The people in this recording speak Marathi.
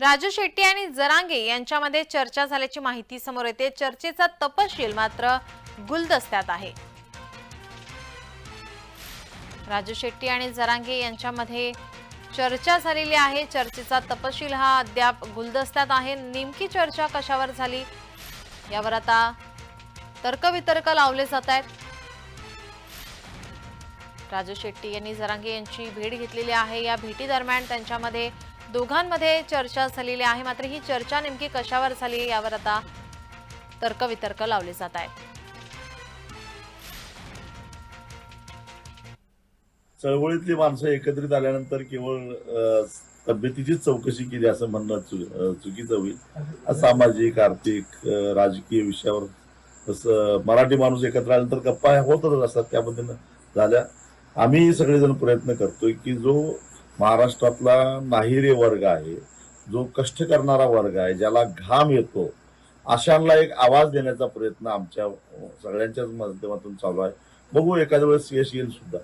राजू शेट्टी आणि जरांगे यांच्यामध्ये चर्चा झाल्याची माहिती समोर येते. चर्चेचा तपशील मात्र गुलदस्त्यात आहे. राजू शेट्टी आणि जरांगे यांच्यामध्ये चर्चा झालेली आहे. चर्चेचा तपशील हा अद्याप गुलदस्त्यात आहे. नेमकी चर्चा कशावर झाली? यावर आता तर्कवितर्क लावले जात आहेत. राजू शेट्टी यांनी जरांगे यांची भेट घेतलेली आहे. या भेटीदरम्यान त्यांच्यामध्ये दोघांमध्ये चर्चा झालेली आहे. मात्र ही चर्चा नेमकी कशावर झाली यावर आता तर्कवितर्क लावले जात आहेत. चळवळीतली माणसं एकत्रित आल्यानंतर केवळ तब्येतीचीच चौकशी केली असं म्हणणं चुकीचं होईल. सामाजिक आर्थिक राजकीय विषयावर तसं मराठी माणूस एकत्र आल्यानंतर गप्पा होतच असतात. त्या पद्धतीनं झाल्या. आम्ही सगळेजण प्रयत्न करतोय की जो महाराष्ट्रातला नाहिरे वर्ग आहे जो कष्ट करणारा वर्ग आहे ज्याला घाम येतो अशांना एक आवाज देण्याचा प्रयत्न आमच्या सगळ्यांच्याच माध्यमातून चालू आहे. बघू एखाद्या वेळेस यश येईल सुद्धा.